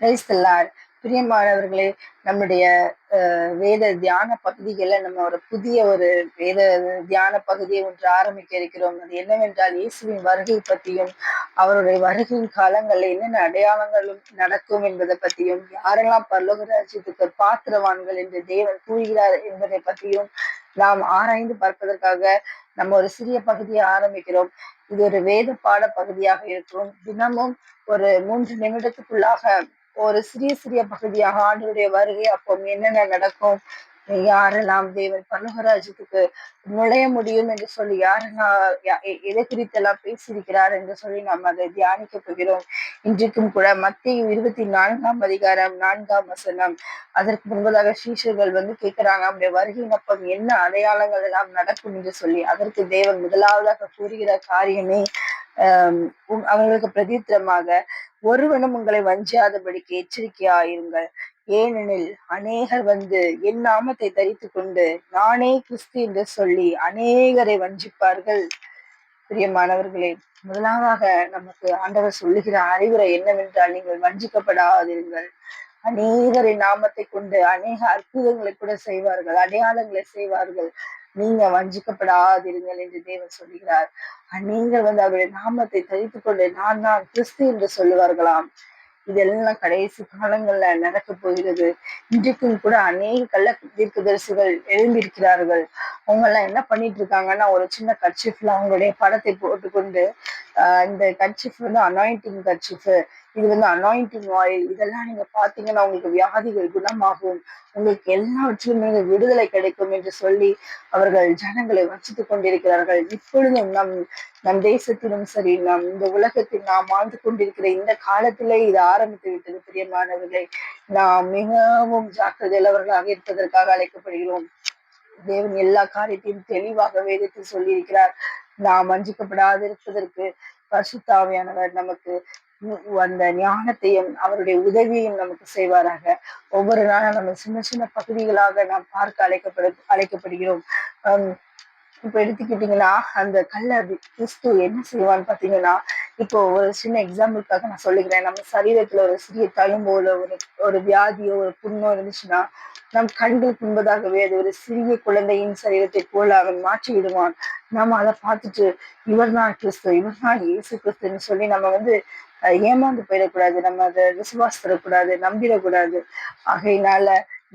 கிரைஸ்தல்லார் பிரியமானவர்களே நம்முடைய வேத தியான பகுதிகளில் நம்ம ஒரு புதிய ஒரு வேத தியான பகுதியை ஒன்று ஆரம்பிக்க இருக்கிறோம். அது என்னவென்றால் இயேசுவின் வருகை பற்றியும் அவருடைய வருகையின் காலங்களில் என்னென்ன அடையாளங்களும் நடக்கும் என்பதை பற்றியும் யாரெல்லாம் பரலோக ராஜ்யத்துக்கு பாத்திரவான்கள் என்று தேவன் கூறுகிறார் என்பதை பற்றியும் நாம் ஆராய்ந்து பார்ப்பதற்காக நம்ம ஒரு சிறிய பகுதியை ஆரம்பிக்கிறோம். இது ஒரு வேத பாட பகுதியாக இருக்கும். தினமும் ஒரு மூன்று நிமிடத்துக்குள்ளாக ஒரு சிறிய சிறிய பகுதியாக ஆண்டுடைய வருகை அப்போ என்னென்ன நடக்கும்? யாரெல்லாம் தேவன் பரலோகராஜ்யத்துக்கு நுழைய முடியும் என்று சொல்லி யாரெல்லாம் எதை குறித்தெல்லாம் பேசியிருக்கிறார் என்று சொல்லி நாம் அதை தியானிக்க போகிறோம். இன்றைக்கும் கூட மத்திய இருபத்தி நான்காம் அதிகாரம் நான்காம் வசனம். அதற்கு முன்பதாக சீஷர்கள் வந்து கேட்கிறாங்க அவருடைய வருகையின் அப்பம் என்ன அடையாளங்கள் எல்லாம் நடக்கும்? என்று சொல்லி. அதற்கு தேவன் முதலாவதாக கூறுகிற காரியமே அவர்களுக்கு பிரதித்திரமாக ஒருவனும் உங்களை வஞ்சியாதபடிக்கு எச்சரிக்கையாயிருங்கள். ஏனெனில் அநேகர் வந்து என் நாமத்தை தரித்து கொண்டு நானே கிறிஸ்து என்று சொல்லி அநேகரை வஞ்சிப்பார்கள். பிரியமானவர்களே முதலாவதாக நமக்கு ஆண்டவர் சொல்லுகிற அறிவுரை என்னவென்றால் நீங்கள் வஞ்சிக்கப்படாதீர்கள் அநேகரின் நாமத்தை கொண்டு அநேக அற்புதங்களை கூட செய்வார்கள் அடையாளங்களை செய்வார்கள். நீங்க வஞ்சிக்கப்படாதிருங்கள் என்று தேவன் சொல்கிறார் நீங்கள் வந்து அவருடைய நாமத்தை தரித்துக் கொண்டு நான் நான் கிறிஸ்து என்று சொல்லுவார்களாம். இதெல்லாம் கடைசி காலங்கள்ல நடக்க போகிறது. இன்றைக்கும் கூட அநேக கள்ள தீர்க்கதரிசிகள் எழும்பியிருக்கிறார்கள் அவங்க எல்லாம் என்ன பண்ணிட்டு இருக்காங்கன்னா ஒரு சின்ன கட்சிஃப்ல அவங்களுடைய படத்தை போட்டுக்கொண்டு ஆஹ் இந்த கட்சிஃப் வந்து அனாயிண்டிங் கட்சிஃப் இது வந்து அனாயிண்டிங் ஆயில் இதெல்லாம் நீங்க பாத்தீங்கன்னா உங்களுக்கு வியாதிகள் குணமாகும். உங்களுக்கு எல்லாவற்றிலும் நீங்க விடுதலை கிடைக்கும் என்று சொல்லி அவர்கள் ஜனங்களை வச்சித்து கொண்டிருக்கிறார்கள். இப்பொழுதும் நம் நம் தேசத்திலும் சரி நம் இந்த உலகத்தில் நாம் வாழ்ந்து கொண்டிருக்கிற இந்த காலத்திலே இது ஆரம்பித்து விட்டது பிரியமானவர்களை. நாம் மிகவும் ஜாக்கிரதையுள்ளவர்களாக இருப்பதற்காக அழைக்கப்படுகிறோம். தேவன் எல்லா காரியத்தையும் தெளிவாக வேதத்தில் சொல்லியிருக்கிறார். நாம் வஞ்சிக்கப்படாது இருப்பதற்கு பசுத்தாவியானவர் நமக்கு அந்த ஞானத்தையும் அவருடைய உதவியையும் நமக்கு செய்வாராக. ஒவ்வொரு நாளும் நம்ம சின்ன சின்ன பகுதிகளாக நாம் பார்க்க அழைக்கப்படு அழைக்கப்படுகிறோம். இப்போ எடுத்துக்கிட்டீங்கன்னா அந்த கல்ல கிறிஸ்து என்ன செய்வான்னு பாத்தீங்கன்னா இப்போ ஒரு சின்ன எக்ஸாம்பிளுக்காக நான் சொல்லிக்கிறேன் நம்ம சரீரத்துல ஒரு சிறிய தழும்போல ஒரு ஒரு வியாதியோ ஒரு புண்ணோ இருந்துச்சுன்னா நம் கண்களுக்கு முன்பதாகவே அது ஒரு சிறிய குழந்தையின் சரீரத்தை போல அவன் மாற்றி விடுவான் நம்ம அதை பார்த்துட்டு இவர் தான் கிறிஸ்து இவர் தான் இயேசு கிறிஸ்துன்னு சொல்லி நம்ம வந்து ஏமாந்து போயிடக்கூடாது. நம்ம அதை விசுவாசப்படக்கூடாது நம்பிடக்கூடாது. ஆகையினால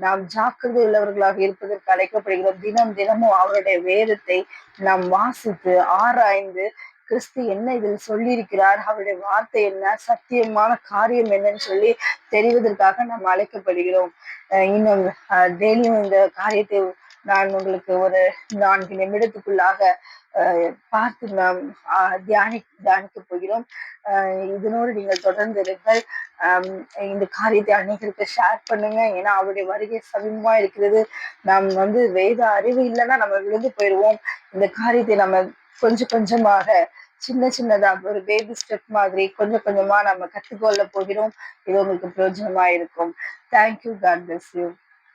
நாம் ஜாக்கிரதை உள்ளவர்களாக இருப்பதற்கு அழைக்கப்படுகிறோம் தினம் தினமும் அவருடைய வேதத்தை நாம் வாசித்து ஆராய்ந்து கிறிஸ்து என்ன இதில் சொல்லியிருக்கிறார்? அவருடைய வார்த்தை என்ன? சத்தியமான காரியம் என்னன்னு சொல்லி தெரிவதற்காக நாம் அழைக்கப்படுகிறோம். இன்னும் டெய்லியும் இந்த காரியத்தை நான் உங்களுக்கு ஒரு நான்கு நிமிடத்துக்குள்ளாக பார்த்து நாம் தியானி தியானிக்க போகிறோம். இதனோடு நீங்கள் தொடர்ந்து இருங்கள். இந்த காரியத்தை அநேகருக்கு ஷேர் பண்ணுங்க. ஏன்னா அவருடைய வருகை சமீபமா இருக்கிறது. நாம் வந்து வேத அறிவு இல்லைன்னா நம்ம விழுந்து போயிடுவோம். இந்த காரியத்தை நம்ம கொஞ்சம் கொஞ்சமாக சின்ன சின்னதா ஒரு பேபி ஸ்டெப் மாதிரி கொஞ்சம் கொஞ்சமா நம்ம கற்றுக்கொள்ள போகிறோம். இது உங்களுக்கு பிரயோஜனமா இருக்கும் தேங்க்யூ காட் பிளஸ் யூ